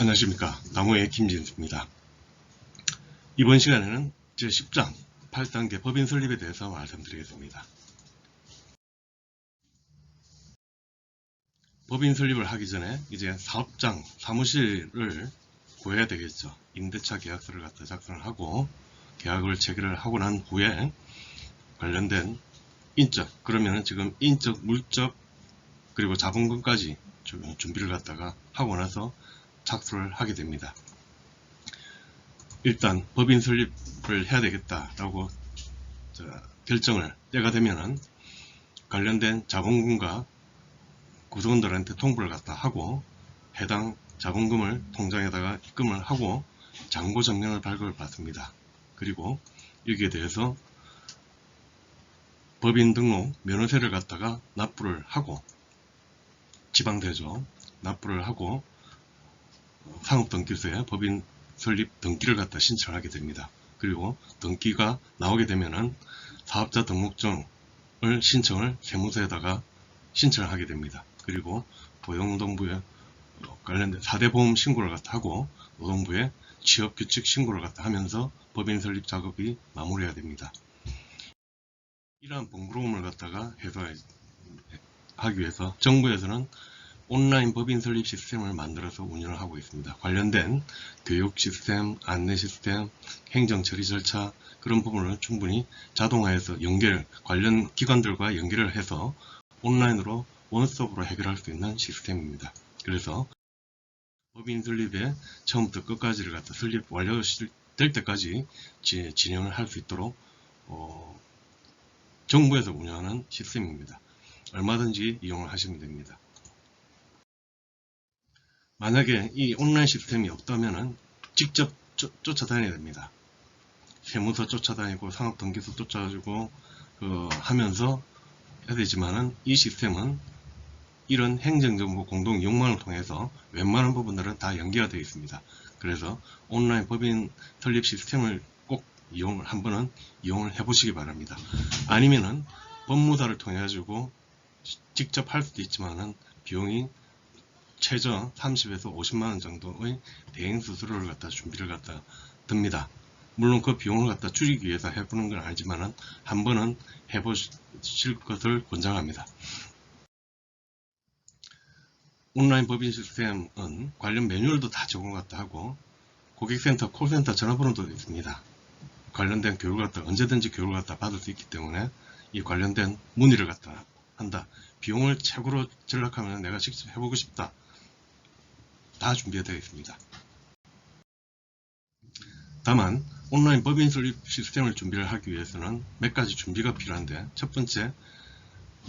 안녕하십니까 나무의 김진수입니다. 이번 시간에는 제10장 8단계 법인 설립에 대해서 말씀드리겠습니다. 법인 설립을 하기 전에 이제 사업장 사무실을 구해야 되겠죠. 임대차 계약서를 갖다 작성을 하고 계약을 체결을 하고 난 후에 관련된 인적 그러면 지금 인적 물적 그리고 자본금까지 좀 준비를 갖다가 하고 나서 착수를 하게 됩니다. 일단 법인 설립을 해야 되겠다라고 저 결정을 때가 되면은 관련된 자본금과 구성원들한테 통보를 갖다 하고 해당 자본금을 통장에다가 입금을 하고 잔고 정량을 발급을 받습니다. 그리고 여기에 대해서 법인 등록 면허세를 갖다가 납부를 하고 지방대죠. 납부를 하고 상업등기소에 법인 설립 등기를 갖다 신청하게 됩니다. 그리고 등기가 나오게 되면은 사업자 등록증을 신청을 세무서에다가 신청을 하게 됩니다. 그리고 고용노동부에 관련된 4대 보험 신고를 갖다 하고 노동부에 취업규칙 신고를 갖다 하면서 법인 설립 작업이 마무리가 됩니다. 이러한 번거로움을 갖다가 해소하기 위해서 정부에서는 온라인 법인 설립 시스템을 만들어서 운영을 하고 있습니다. 관련된 교육 시스템, 안내 시스템, 행정 처리 절차 그런 부분을 충분히 자동화해서 연결 관련 기관들과 연결을 해서 온라인으로 원스톱으로 해결할 수 있는 시스템입니다. 그래서 법인 설립에 처음부터 끝까지를 갖다 설립 완료될 때까지 지- 진행을 할 수 있도록 어, 정부에서 운영하는 시스템입니다. 얼마든지 이용을 하시면 됩니다. 만약에 이 온라인 시스템이 없다면 직접 쫓, 쫓아다녀야 됩니다. 세무서 쫓아다니고 상업등기소 쫓아가지고 그 하면서 해야 되지만은 이 시스템은 이런 행정정보 공동 이용망을 통해서 웬만한 부분들은 다 연계가 되어 있습니다. 그래서 온라인 법인 설립 시스템을 꼭 이용을 한 번은 이용을 해 보시기 바랍니다. 아니면은 법무사를 통해 가지고 직접 할 수도 있지만은 비용이 최저 30에서 50만 원 정도의 대행 수수료를 갖다 준비를 갖다 듭니다. 물론 그 비용을 갖다 줄이기 위해서 해보는 건 아니지만은 한 번은 해보실 것을 권장합니다. 온라인 법인 시스템은 관련 매뉴얼도 다 제공 갖다 하고 고객센터, 콜센터 전화번호도 있습니다. 관련된 교육을 갖다 언제든지 교육을 갖다 받을 수 있기 때문에 이 관련된 문의를 갖다 한다. 비용을 최고로 절약하면 내가 직접 해보고 싶다. 다 준비되어 있습니다. 다만 온라인 법인 설립 시스템을 준비를 하기 위해서는 몇 가지 준비가 필요한데 첫 번째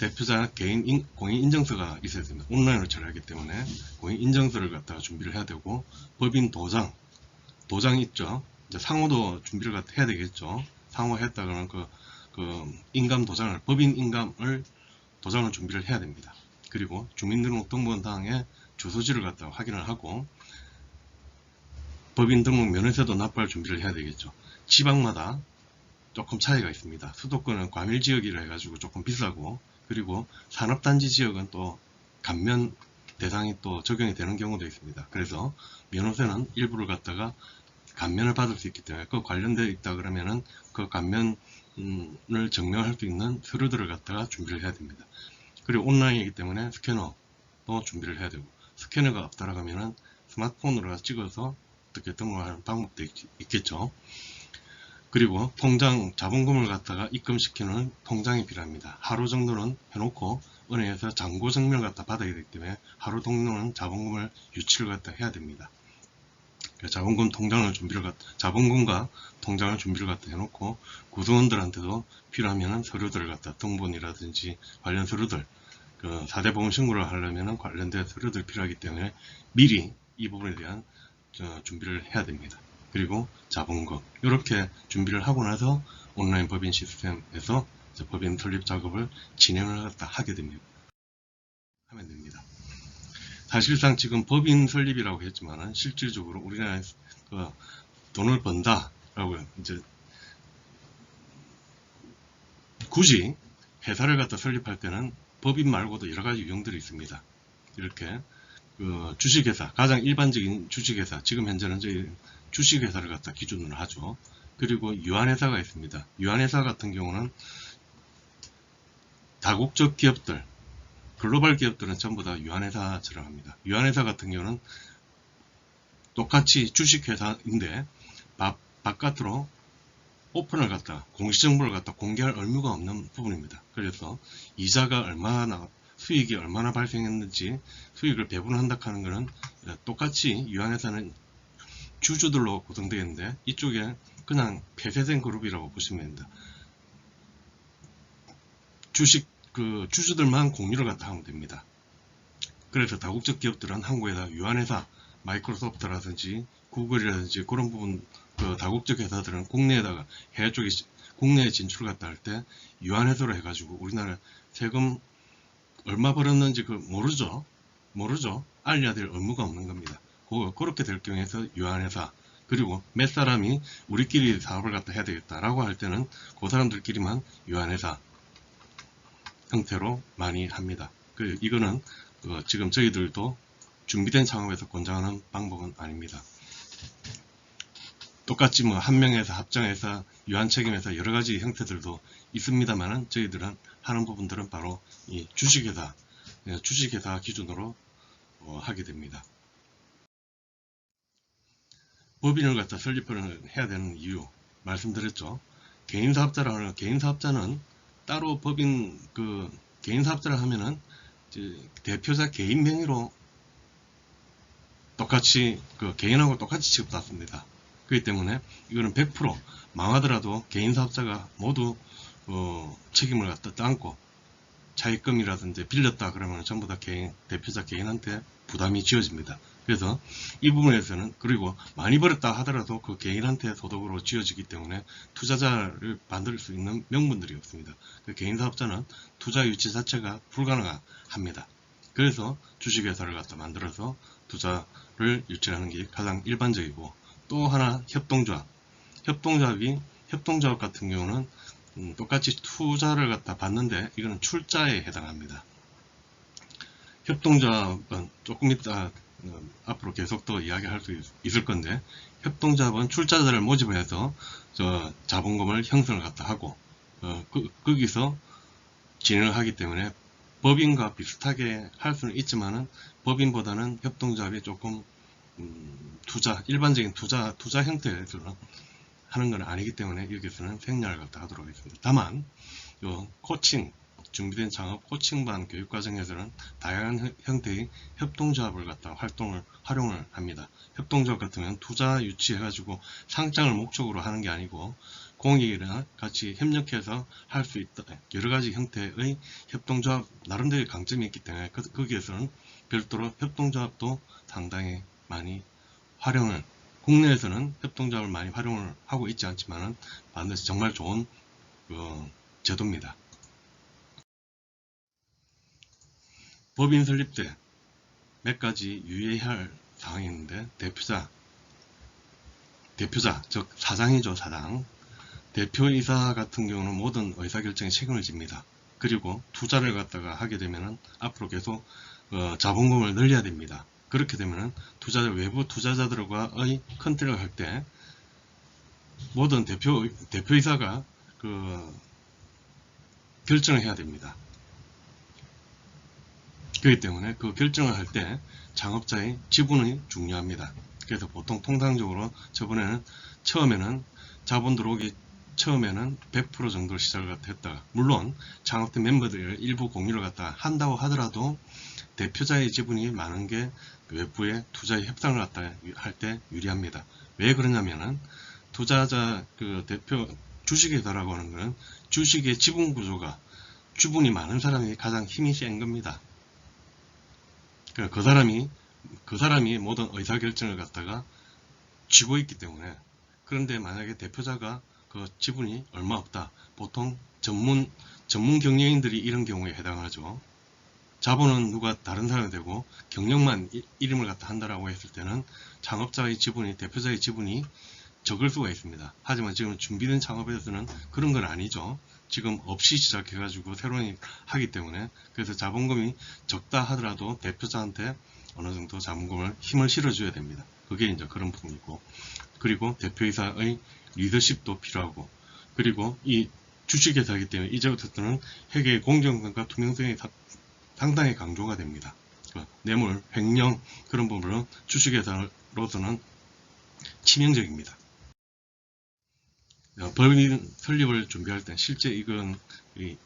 대표자 개인 인- 공인 인증서가 있어야 됩니다. 온라인으로 처리하기 때문에 공인 인증서를 갖다가 준비를 해야 되고 법인 도장 도장 있죠. 이제 상호도 준비를 갖다 해야 되겠죠. 상호 했다 그러면 그, 그 인감 도장을 법인 인감을 도장을 준비를 해야 됩니다. 그리고 주민등록등본당의 주소지를 갖다가 확인을 하고 법인 등록 면허세도 납부할 준비를 해야 되겠죠. 지방마다 조금 차이가 있습니다. 수도권은 과밀 지역이라 해가지고 조금 비싸고 그리고 산업단지 지역은 또 감면 대상이 또 적용이 되는 경우도 있습니다. 그래서 면허세는 일부를 갖다가 감면을 받을 수 있기 때문에 그 관련되어 있다 그러면은 그 감면을 증명할 수 있는 서류들을 갖다가 준비를 해야 됩니다. 그리고 온라인이기 때문에 스캐너도 준비를 해야 되고 스캐너가 없다라 하면은 스마트폰으로 찍어서 어떻게 등록하는 방법도 있, 있겠죠. 그리고 통장 자본금을 갖다가 입금시키는 통장이 필요합니다. 하루 정도는 해놓고 은행에서 잔고 증명을 갖다 받아야 되기 때문에 하루 정도는 자본금을 유치를 갖다 해야 됩니다. 자본금 통장을 준비를 갖다 자본금과 통장을 준비를 갖다 해놓고 구성원들한테도 필요하면 서류들을 갖다 등본이라든지 관련 서류들 그 4대 보험 신고를 하려면 관련된 서류들 필요하기 때문에 미리 이 부분에 대한 저, 준비를 해야 됩니다. 그리고 자본금 이렇게 준비를 하고 나서 온라인 법인 시스템에서 법인 설립 작업을 진행을 하게 됩니다. 하면 됩니다. 사실상 지금 법인 설립이라고 했지만은 실질적으로 우리나라에서 그 돈을 번다라고 이제 굳이 회사를 갖다 설립할 때는 법인 말고도 여러 가지 유형들이 있습니다. 이렇게 그그 주식회사 가장 일반적인 주식회사 지금 현재는 저희 주식회사를 갖다 기준으로 하죠. 그리고 유한회사가 있습니다. 유한회사 같은 경우는 다국적 기업들 글로벌 기업들은 전부 다 유한회사처럼 합니다. 유한회사 같은 경우는 똑같이 주식회사인데 바, 바깥으로 오픈을 갖다 공시정보를 갖다 공개할 의무가 없는 부분입니다. 그래서 이자가 얼마나 수익이 얼마나 발생했는지 수익을 배분한다 하는 것은 똑같이 유한회사는 주주들로 구성되어 있는데 이쪽에 그냥 폐쇄된 그룹이라고 보시면 됩니다. 주식 그 주주들만 공유를 갖다 하면 됩니다. 그래서 다국적 기업들은 한국에다 유한회사, 마이크로소프트라든지 구글이라든지 그런 부분 그 다국적 회사들은 국내에다가 해외 쪽에 국내에 진출을 갖다 할 때 유한회사로 해가지고 우리나라 세금 얼마 벌었는지 그 모르죠. 모르죠. 알려야 될 의무가 없는 겁니다. 그, 그렇게 될 경우에서 유한회사 그리고 몇 사람이 우리끼리 사업을 갖다 해야 되겠다라고 할 때는 그 사람들끼리만 유한회사 형태로 많이 합니다. 그 이거는 그 지금 저희들도 준비된 창업에서 권장하는 방법은 아닙니다. 똑같이 뭐 한 명에서 합정해서 유한 책임에서 여러 가지 형태들도 있습니다만은 저희들은 하는 부분들은 바로 이 주식회사 예, 주식회사 기준으로 어, 하게 됩니다. 법인을 갖다 설립을 해야 되는 이유 말씀드렸죠. 개인 사업자라는 개인 사업자는 따로 법인 그 개인 사업자를 하면은 대표자 개인 명의로 똑같이 그 개인하고 똑같이 취급받습니다. 그렇기 때문에 이거는 100% 망하더라도 개인 사업자가 모두 어, 책임을 갖다 떠안고 차입금이라든지 빌렸다 그러면 전부 다 개인 대표자 개인한테 부담이 지어집니다. 그래서 이 부분에서는 그리고 많이 벌었다 하더라도 그 개인한테 소득으로 지어지기 때문에 투자자를 만들 수 있는 명분들이 없습니다. 그 개인 사업자는 투자 유치 자체가 불가능합니다. 그래서 주식회사를 갖다 만들어서 투자를 유치하는 게 가장 일반적이고 또 하나 협동조합 협동조합이 협동조합 같은 경우는 음, 똑같이 투자를 갖다 받는데 이거는 출자에 해당합니다. 협동조합은 조금 이따 어, 앞으로 계속 더 이야기할 수 있, 을 건데 협동조합은 출자자를 모집해서 저 자본금을 형성을 갖다 하고 어, 그, 거기서 진행을 하기 때문에 법인과 비슷하게 할 수는 있지만은 법인보다는 협동조합이 조금 음, 투자 일반적인 투자 투자 형태에서는 하는 건 아니기 때문에 여기서는 생략을 갖다 하도록 하겠습니다. 다만 요 코칭 준비된 창업 코칭반 교육 과정에서는 다양한 형태의 협동조합을 갖다 활동을 활용을 합니다. 협동조합 경우는 투자 유치해 가지고 상장을 목적으로 하는 게 아니고 공익이나 같이 협력해서 할 수 있다 여러 가지 형태의 협동조합 나름대로의 강점이 있기 때문에 그, 거기에서는 별도로 협동조합도 상당히 많이 활용을 국내에서는 협동조합을 많이 활용을 하고 있지 않지만 반드시 정말 좋은 어, 제도입니다. 법인 설립 때 몇 가지 유의해야 할 사항이 있는데 대표자 대표자 즉 사장이죠 사장 대표이사 같은 경우는 모든 의사결정에 책임을 집니다. 그리고 투자를 갖다가 하게 되면 앞으로 계속 어, 자본금을 늘려야 됩니다. 그렇게 되면 투자자 외부 투자자들과의 컨택을 할 때 모든 대표 대표이사가 그 결정을 해야 됩니다. 그렇기 때문에 그 결정을 할 때 창업자의 지분이 중요합니다. 그래서 보통 통상적으로 저번에는 처음에는 자본 들어오기 처음에는 100% 정도 시작을 했다가 물론 창업된 멤버들 일부 공유를 갖다 한다고 하더라도 대표자의 지분이 많은 게 외부의 투자의 협상을 할 때 유리합니다. 왜 그러냐면은 투자자 그 대표 주식회사라고 하는 것은 주식의 지분 구조가 주분이 많은 사람이 가장 힘이 센 겁니다. 그러니까 그 사람이 그 사람이 모든 의사결정을 갖다가 쥐고 있기 때문에 그런데 만약에 대표자가 그 지분이 얼마 없다. 보통 전문 전문 경영인들이 이런 경우에 해당하죠. 자본은 누가 다른 사람이 되고 경력만 이름을 갖다 한다라고 했을 때는 창업자의 지분이 대표자의 지분이 적을 수가 있습니다. 하지만 지금 준비된 창업에서는 그런 건 아니죠. 지금 없이 시작해 가지고 새로운 일 하기 때문에 그래서 자본금이 적다 하더라도 대표자한테 어느 정도 자문금을 힘을 실어줘야 됩니다. 그게 이제 그런 부분이고 그리고 대표이사의 리더십도 필요하고 그리고 이 주식회사이기 때문에 이제부터는 회계의 공정성과 투명성이 사- 상당히 강조가 됩니다. 그 뇌물, 횡령 그런 부분은 주식회사로서는 치명적입니다. 어, 법인 설립을 준비할 때 실제 이건 이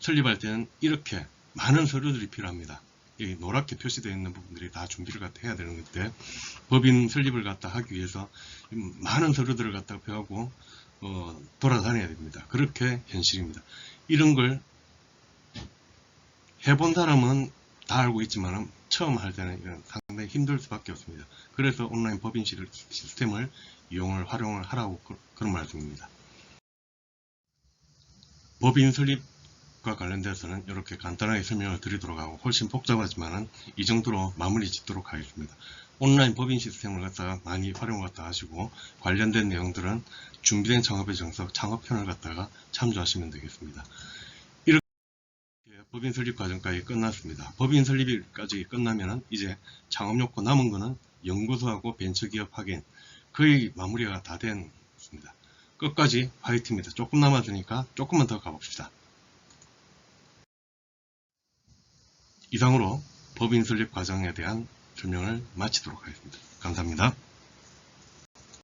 설립할 때는 이렇게 많은 서류들이 필요합니다. 이 노랗게 표시되어 있는 부분들이 다 준비를 갖다 해야 되는 건데 법인 설립을 갖다 하기 위해서 많은 서류들을 갖다 펴고 어, 돌아다녀야 됩니다. 그렇게 현실입니다. 이런 걸 해본 사람은 다 알고 있지만 처음 할 때는 이건 상당히 힘들 수밖에 없습니다. 그래서 온라인 법인 시- 시스템을 이용을 활용을 하라고 그- 그런 말씀입니다. 법인 설립과 관련돼서는 이렇게 간단하게 설명을 드리도록 하고 훨씬 복잡하지만은 이 정도로 마무리 짓도록 하겠습니다. 온라인 법인 시스템을 갖다가 많이 활용을 갖다 하시고 관련된 내용들은 준비된 창업의 정석 창업편을 갖다가 참조하시면 되겠습니다. 법인 설립 과정까지 끝났습니다. 법인 설립까지 끝나면은 이제 창업 요건 남은 거는 연구소하고 벤처기업 확인 거의 마무리가 다 됐습니다. 끝까지 화이트입니다. 조금 남았으니까 조금만 더 가봅시다. 이상으로 법인 설립 과정에 대한 설명을 마치도록 하겠습니다. 감사합니다.